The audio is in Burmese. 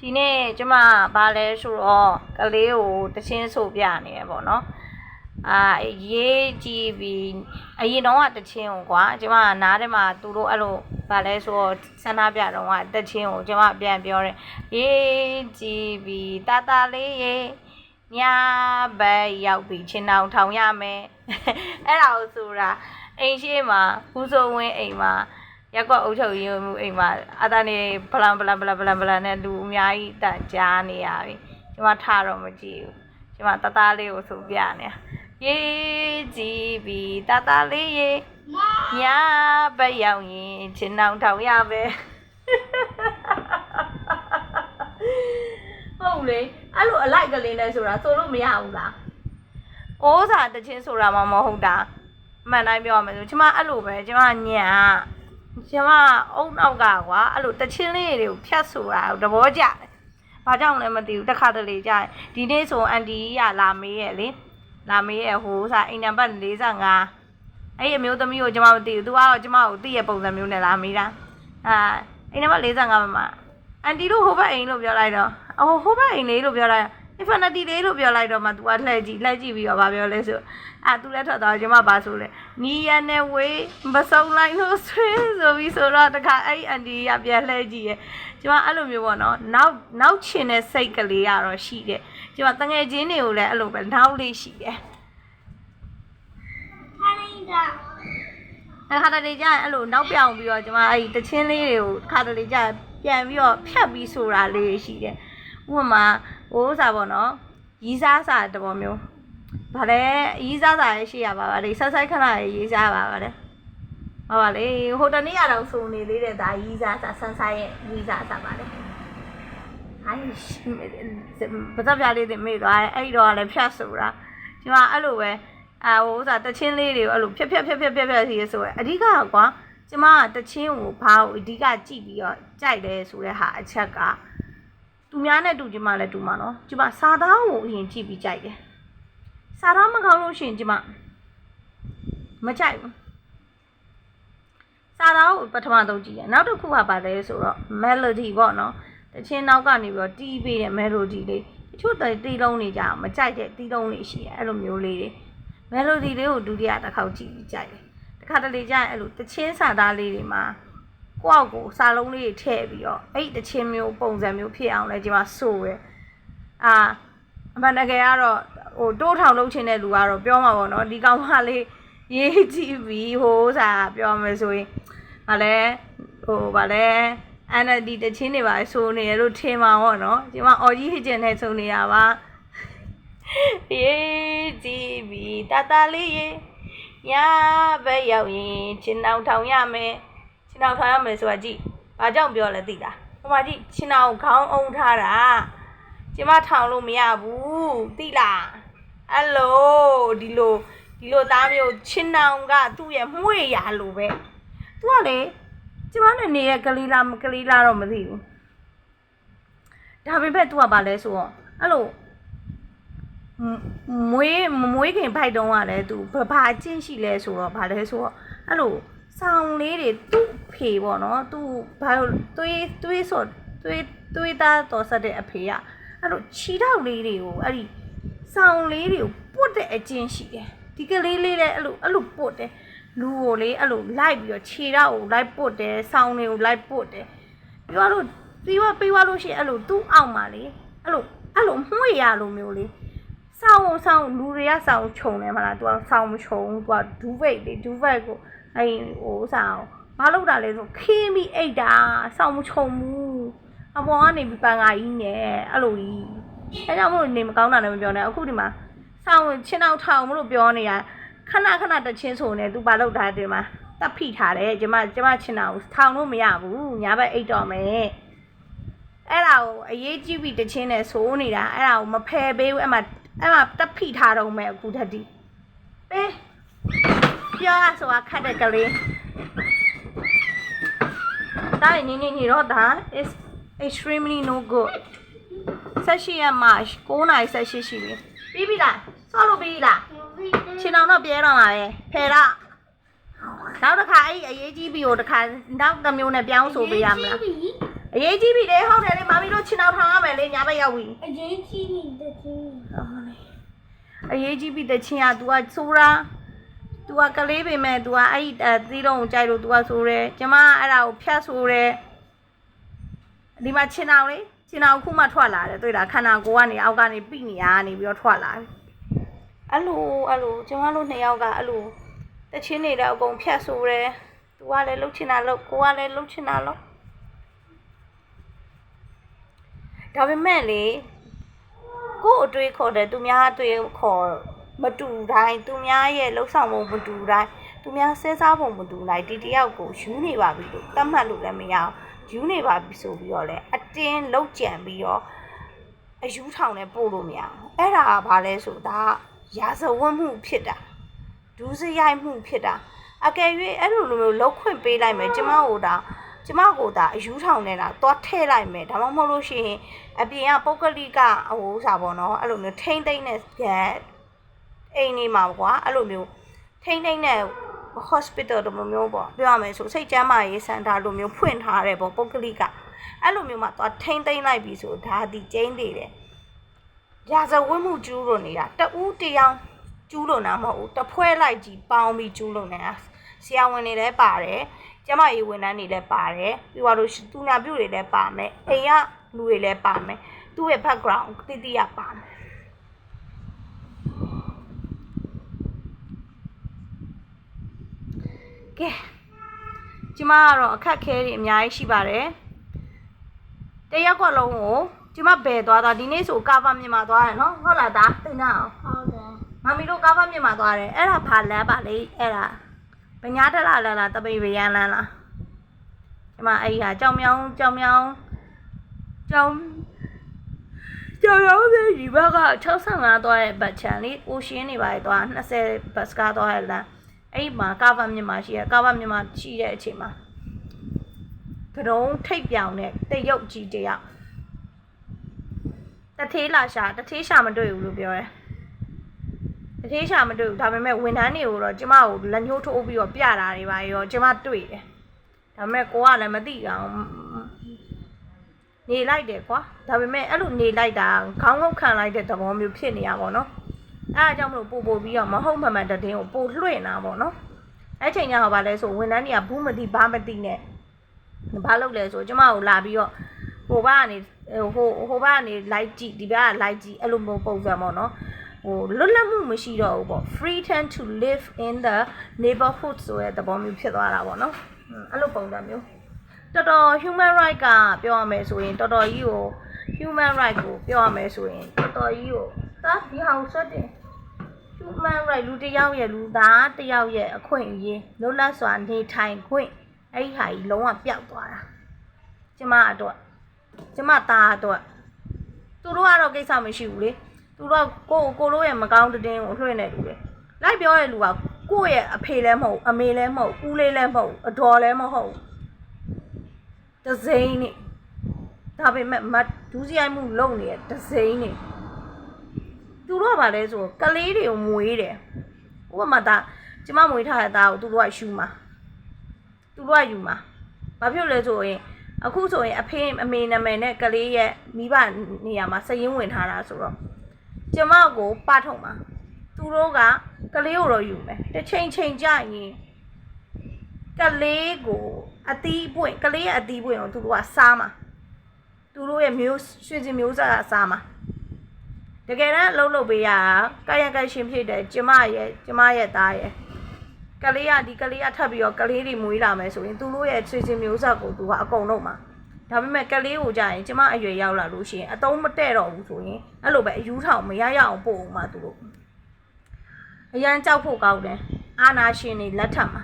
ဒီနေ့ကျမဘာလဲဆိုတော့ကလေးကိုတချင်းဆိုပြနေရပေါ့နော်အာရေးကြည့်ပြီးအရင်တော့ကတချင်းကိုကွာကျမကနားထဲမှာသူတို့အဲ့လိုဘာလဲဆိုတော့ဆန္ဒပြတော့ကတချင်းကိုကျမပြန်ပြောတယ်ရေးကြည့်ပြီးတာတာလေးရေးညဘက်ရောက်ပြီးချင်းအောင်ထောင်ရမယ်အဲ့ဒါကိုဆိုတာအိမ်ရှိမှာဦးစိုးဝင်းအိမ်မှာ ရက်ကွက်အုပ်ချုပ်ရေးမှုအိမ်မှာအတာနေဘလန်ဘလန်ဘလန်ဘလန်ဘလန်နဲ့လူအများကြီးတန်ကြားနေရပြီကျမထတော့မကြည့်ဘူးကျမတသားလေးကိုဆိုပြနေတာရေးကြည့်ပြီးတသားလေးရေညာဘက်ရောက်ရင်ချင်းအောင်ထောင်ရပဲဟုတ်လေအဲ့လိုအလိုက်ကလေးနဲ့ဆိုတာဆိုလို့မရဘူးလား။အိုးစာတချင်းဆိုတာမှမဟုတ်တာ။မှန်တိုင်းပြောရမယ်ဆိုကျမအဲ့လိုပဲကျမညာ ကျမအုံနောက်ကကွာအဲ့လိုတချင်းလေးတွေကိုဖြတ်ဆိုတာကိုသဘောကျတယ်။ဘာကြောင့်လဲမသိဘူးတစ်ခါတလေကြာရင်ဒီနေ့ဆိုအန်တီကြီးကလာမေးရဲ့လေ။လာမေးရဲ့ဟိုစာအိမ်နံပါတ်45အဲ့ဒီအမျိုးသမီးကိုကျမမသိဘူး။ तू ကတော့ကျမကိုသိရပုံစံမျိုးနဲ့လာမေးတာ။အာအိမ်နံပါတ်45မှာအန်တီတို့ဟိုဘက်အိမ်လို့ပြောလိုက်တော့အော်ဟိုဘက်အိမ်လေးလို့ပြောလိုက် infinity လေးလို့ပြောလိုက်တော့မှ तू ကလှည့်ကြည့်လှည့်ကြည့်ပြီးတော့ဗာပြောလဲဆိုအာ तू လည်းထွက်သွားကျမပါဆိုလဲနီးရနဲ့ဝေးမစုံလိုက်လို့ဆွေးဆိုပြီးဆိုတော့တခါအဲ့ဒီအန်တီကပြန်လှည့်ကြည့်ရဲ့ကျမအဲ့လိုမျိုးပေါ့နော်နောက်နောက်ချင်တဲ့စိတ်ကလေးကတော့ရှိတယ်ကျမတငယ်ချင်းတွေကိုလည်းအဲ့လိုပဲနောက်လေးရှိတယ်ခိုင်းတာတခါတလေကျရင်အဲ့လိုနောက်ပြောင်ပြီးတော့ကျမအဲ့ဒီတချင်းလေးတွေကိုခါတလေကျရင်ပြန်ပြီးတော့ဖြတ်ပြီးဆိုတာလေးတွေရှိတယ်ဥပမာ ဟိုဥစားပေါ့နော်ရီးစားစာတဘောမျိုးဗါလဲရီးစားစာရဲ့ရှိရပါပါလေဆက်ဆိုင်ခဏရေးရီးစားပါပါလေဟုတ်ပါလေဟိုတနေ့ကတော့စုံနေသေးတယ်ဒါရီးစားစာဆန်းဆိုင်ရဲ့ရီးစားစာပါလေအိုင်းဘာသာပြလေးတွေမေ့သွားတယ်အဲ့ဒီတော့လည်းဖြတ်ဆိုတာဒီမှာအဲ့လိုပဲအာဟိုဥစားတချင်းလေးတွေကိုအဲ့လိုဖြတ်ဖြတ်ဖြတ်ဖြတ်ဖြတ်ဖြတ်စီဆိုရယ်အဓိကကွာကျမကတချင်းကိုဘာကိုအဓိကကြည့်ပြီးတော့ကြိုက်တယ်ဆိုတဲ့ဟာအချက်က သူများနဲ့တူကျမလည်းတူမှာနော်ကျမစာသားကိုအရင်ကြည့်ပြီးကြိုက်တယ်စာသားမကောင်းလို့ရှိရင်ကျမမကြိုက်ဘူးစာသားကိုပထမဆုံးကြည့်တယ်နောက်တစ်ခုကပါလဲဆိုတော့ melody ပေါ့နော်တချင်းနောက်ကနေပြီးတော့တီးပေးတဲ့ melody လေးတချို့တီးလုံးနေကြအောင်မကြိုက်တဲ့တီးလုံးလေးရှိတယ်အဲ့လိုမျိုးလေးတွေ melody လေးကိုဒုတိယတစ်ခေါက်ကြည့်ပြီးကြိုက်တယ်တစ်ခါတလေကျရင်အဲ့လိုတချင်းစာသားလေးတွေမှာ ကိုယ့်အောက်ကိုစာလုံးလေးတွေထည့်ပြီးတော့အဲ့ဒီတချင်းမျိုးပုံစံမျိုးဖြစ်အောင်လဲဒီမှာစိုးရယ်အာအမှန်တကယ်ကတော့ဟိုတိုးထောင်လုပ်ချင်တဲ့လူကတော့ပြောမှာပေါ့နော်ဒီကောင်မလေးရေးကြည့်ပြီးဟိုစာပြောမယ်ဆိုရင်ဗာလဲဟိုဗာလဲ NLD တချင်းတွေပါဆိုနေရလို့ထင်မှာပေါ့နော်ဒီမှာအော်ကြီးဟစ်ကျင်နဲ့ဆုံနေတာပါရေးကြည့်ပြီးတတလေးရေညာဘက်ရောက်ရင်ချင်းအောင်ထောင်ရမယ် ချင်းအောင်ထောင်ရမယ်ဆိုတာကြည့်ဘာကြောင့်ပြောလဲသိလားဟိုမှာကြည့်ချင်းအောင်ခေါင်းအုံထားတာကျမထောင်လို့မရဘူးသိလားအဲ့လိုဒီလိုဒီလိုသားမျိုးချင်းအောင်ကသူ့ရဲ့မှုရရလိုပဲသူကလေကျမနဲ့နေရဲ့ကလေးလားမကလေးလားတော့မသိဘူးဒါပေမဲ့ तू ကဘာလဲဆိုတော့အဲ့လိုမွေးမမွေးခင်ဖိုက်တုံးကလည်းသူဘာဘာအချင်းရှိလဲဆိုတော့ဘာလဲဆိုတော့အဲ့လို ဆောင်းလေးတွေသူ့ဖေပေါ့နော်သူ့ဘာလို့တွေးတွေးဆိုတွေးတွေးသားတော်ဆက်တဲ့အဖေကအဲ့လိုခြိထောက်လေးတွေကိုအဲ့ဒီဆောင်းလေးတွေကိုပုတ်တဲ့အချင်းရှိတယ်ဒီကလေးလေးလည်းအဲ့လိုအဲ့လိုပုတ်တယ်လူကိုလေအဲ့လိုလိုက်ပြီးတော့ခြေထောက်ကိုလိုက်ပုတ်တယ်ဆောင်းတွေကိုလိုက်ပုတ်တယ်ပြီးတော့ပြီးတော့ပြီးသွားလို့ရှိရင်အဲ့လိုသူ့အောက်မှာလေအဲ့လိုအဲ့လိုမှုရရလိုမျိုးလေ စောင်းစောင်းလူတွေကစောင်းခြုံတယ်မလား तू ကစောင်းမခြုံ तू ကဒူးဖိတ်လေဒူးဖိတ်ကိုအဲ့ဟိုစောင်းဘာလုပ်တာလဲဆိုခင်းပြီးအိတ်တာစောင်းမခြုံဘူးအပေါ်ကနေပြီးပန်ကာကြီးနဲ့အဲ့လိုကြီးအဲကြောင့်မို့နေမကောင်းတာလည်းမပြောနဲ့အခုဒီမှာစောင်းချင်းအောင်ထောင်မလို့ပြောနေတာခဏခဏတချင်းဆိုနေ तू ဘာလုပ်တာဒီမှာတပ်ဖိထားတယ်ကျမကျမချင်းအောင်ထောင်လို့မရဘူးညာဘက်အိတ်တော့မယ် အဲ့ဒါကိုအရေးကြီးပြီးတချင်းနဲ့ဆိုးနေတာအဲ့ဒါကိုမဖယ်ပေးဘူးအဲ့မှာ အဲ့မှာတက်ဖိထားတော့မယ်အခုတည်းပေးပြောရဆိုတာခတ်တဲ့ကလေးဒါနေနေနေတော့ဒါ is extremely no good ဆက်ရှိရမှာ9နိုင်ဆက်ရှိရှိပြီပြီးပြီလားဆောက်လို့ပြီးလားချင်းအောင်တော့ပြဲတော့မှာပဲဖယ်တော့နောက်တစ်ခါအဲ့အရေးကြီးပြီးကိုတစ်ခါနောက်တစ်မျိုးနဲ့ပြောင်းဆိုပေးရမလား အ အရေးကြီးပြီလေဟုတ်တယ်လေမမီတို့ချင်အောင်ထောင်ရမယ်လေညာဘက်ရောက်ပြီ အရေးကြီးနေတဲ့ချင်း အရေးကြီးပြီတချင်းက तू ကဆိုးတာ तू ကကလေးပေမဲ့ तू ကအဲ့ဒီအသီးတော့ကိုကြိုက်လို့ तू ကဆိုးတယ်ကျမကအဲ့ဒါကိုဖြတ်ဆိုးတယ်ဒီမှာချင်အောင်လေချင်အောင်ခုမှထွက်လာတယ်တွေ့လားခန္ဓာကိုယ်ကနေအောက်ကနေပြိနေရကနေပြီးတော့ထွက်လာတယ်အဲ့လိုအဲ့လိုကျမတို့နှစ်ယောက်ကအဲ့လိုတချင်းနေတဲ့အကုန်ဖြတ်ဆိုးတယ် तू ကလည်းလှုပ်ချင်တာလှုပ်ကိုကလည်းလှုပ်ချင်တာလှုပ် ဒါပေမဲ့လေကို့အတွေ့ခေါ်တယ်သူများအတွေ့ခေါ်မတူတိုင်းသူများရဲ့လှုပ်ဆောင်ပုံမတူတိုင်းသူများစဉ်းစားပုံမတူတိုင်းဒီတယောက်ကိုယူနေပါပြီလို့သတ်မှတ်လို့လည်းမရအောင်ယူနေပါပြီဆိုပြီးတော့လဲအတင်းလှုပ်ကြံပြီးတော့အယူထောင်နဲ့ပို့လို့မရအောင်အဲ့ဒါကဘာလဲဆိုဒါကရာဇဝတ်မှုဖြစ်တာဒူးစရိုက်မှုဖြစ်တာအကယ်၍အဲ့လိုလိုမျိုးလှုပ်ခွင့်ပေးလိုက်မယ်ကျမတို့ဒါ ကျမကိုဒါအယူထောင်နေတာသွားထည့်လိုက်မယ်ဒါမှမဟုတ်လို့ရှိရင်အပြင်ကပုဂ္ဂလိကဟိုဥစားပေါ့နော်အဲ့လိုမျိုးထိမ့်သိမ့်တဲ့ကအိမ်နေမှာကွာအဲ့လိုမျိုးထိမ့်သိမ့်တဲ့ hospital တို့မျိုးပေါ့ပြောရမယ်ဆိုစိတ်ကျန်းမာရေးစင်တာလိုမျိုးဖွင့်ထားတယ်ပေါ့ပုဂ္ဂလိကအဲ့လိုမျိုးမှာသွားထိမ့်သိမ့်လိုက်ပြီဆိုဒါဒီကျင်းနေတယ်ရာဇဝတ်မှုကျူးလို့နေတာတဦးတယောက်ကျူးလို့နာမဟုတ်ဘူးတဖွဲလိုက်ကြီးပေါင်းပြီးကျူးလို့နေတာဆရာဝန်တွေလည်းပါတယ် ကျမရေးဝန်ထမ်းတွေလည်းပါတယ်ပြီးတော့လို့သူနာပြုတွေလည်းပါမယ်အိမ်ကလူတွေလည်းပါမယ်သူ့ရဲ့ background တိတိရပါမယ်ကဲကျမကတော့အခက်ခဲတွေအများကြီးရှိပါတယ်တရက်ကွက်လုံးကိုကျမဘယ်သွားတာဒီနေ့ဆိုကာဗာမြန်မာသွားတယ်နော်ဟုတ်လားဒါသိနေအောင်ဟုတ်တယ်မမီတို့ကားဖမြန်မာသွားတယ်အဲ့ဒါဘာလမ်းပါလေအဲ့ဒါ ဗညာတက်လာလမ်းလားတပိတ်ရန်လမ်းလားဒီမှာအဲ့ဒီဟာကြောင်မြောင်းကြောင်မြောင်းကြောင်ကြောင်မြောင်းပြည်ဒီဘက်က65သွားတဲ့ဘတ်ချန်လေးအိုရှင်းနေပါလေသွား20ဘတ်စကားသွားတဲ့လမ်းအဲ့ဒီမှာကားဖမြန်မာရှိရကားဖမြန်မာရှိတဲ့အချိန်မှာကတုံးထိတ်ပြောင်တဲ့တရုတ်ကြီးတယောက်တသေးလာရှာတသေးရှာမတွေ့ဘူးလို့ပြောတယ် တတိရှာမတွေ့ဘူးဒါပေမဲ့ဝန်ထမ်းတွေကိုတော့ကျမကိုလက်ညှိုးထိုးပြီးတော့ပြတာတွေပါရောကျမတွေ့တယ်ဒါပေမဲ့ကိုကလည်းမသိအောင်နေလိုက်တယ်ကွာဒါပေမဲ့အဲ့လိုနေလိုက်တာခေါင်းငုတ်ခံလိုက်တဲ့သဘောမျိုးဖြစ်နေရပါတော့အဲ့ဒါကြောင့်မလို့ပို့ပို့ပြီးတော့မဟုတ်မှန်မှန်တည်င်းကိုပို့လွှင့်တာပေါ့နော်အဲ့ချိန်ကျတော့ဗာလဲဆိုဝန်ထမ်းတွေကဘူးမသိဘာမသိနဲ့ဘာလုပ်လဲဆိုကျမကိုလာပြီးတော့ဟိုဘက်ကနေဟိုဟိုဘက်ကနေလိုက်ကြည့်ဒီဘက်ကလိုက်ကြည့်အဲ့လိုမျိုးပုံစံပေါ့နော် ဟိုလွတ်လပ်မှုမရှိတော့ဘူးပေါ့ free time to live in the neighborhood ဆိုတဲ့သဘောမျိုးဖြစ်သွားတာပေါ့နော်ဟွန်းအဲ့လိုပုံစံမျိုးတော်တော် human right ကပြောရမယ်ဆိုရင်တော်တော်ကြီးကို human right ကိုပြောရမယ်ဆိုရင်တော်တော်ကြီးကိုဒါဒီဟာကိုဆွတ်တယ် human right လူတစ်ယောက်ရဲ့လူသားတစ်ယောက်ရဲ့အခွင့်အရေးလွတ်လပ်စွာနေထိုင်ခွင့်အဲ့ဒီဟာကြီးလုံးဝပျောက်သွားတာကျမအတွက်ကျမသားအတွက်သူတို့ကတော့ကိစ္စမရှိဘူးလေ သူတို့ကကိုကိုလိုရဲ့မကောင်းတဲ့တင်းကိုလွှင့်နေလူလေလိုက်ပြောတဲ့လူကကိုယ့်ရဲ့အဖေလည်းမဟုတ်အမေလည်းမဟုတ်ဦးလေးလည်းမဟုတ်အတော်လည်းမဟုတ်တစိမ့်နေဒါပေမဲ့မဒူးစရိုက်မှုလုပ်နေတဲ့တစိမ့်နေသူတို့ကဘာလဲဆိုကလေးတွေကိုမွေးတယ်ဥပမာဒါကျမမွေးထားတဲ့သားကိုသူတို့ကယူမှာသူတို့ကယူမှာဘာဖြစ်လဲဆိုရင်အခုဆိုရင်အဖေအမေနာမည်နဲ့ကလေးရဲ့မိဘနေရာမှာစည်ရင်းဝင်ထားတာဆိုတော့ ကျမကိုပထုံမှာသူတို့ကကလေးကိုတော့ယူမယ်တစ်ချိန်ချိန်ကြရင်ကလေးကိုအသီးပွင့်ကလေးရဲ့အသီးပွင့်ကိုသူတို့ကစားမှာသူတို့ရဲ့မျိုးရွှေစင်မျိုးစားကစားမှာတကယ်တမ်းအလုံးလုပ်ပေးရတာကာယကရှင်ဖြစ်တဲ့ကျမရဲ့ကျမရဲ့သားရဲ့ကလေးကဒီကလေးကထပ်ပြီးတော့ကလေးတွေမွေးလာမယ်ဆိုရင်သူတို့ရဲ့ရွှေစင်မျိုးစားကိုသူကအကုန်လုံးမှာ ဒါပေမဲ့ကလေးကိုကြာရင်ကျမအရွယ်ရောက်လာလို့ရှိရင်အတုံးမတဲ့တော့ဘူးဆိုရင်အဲ့လိုပဲအယူထောင်မရရအောင်ပို့အောင်မှသူတို့အရန်ကြောက်ဖို့ကောင်းတယ်အာနာရှင်တွေလက်ထပ်မှာ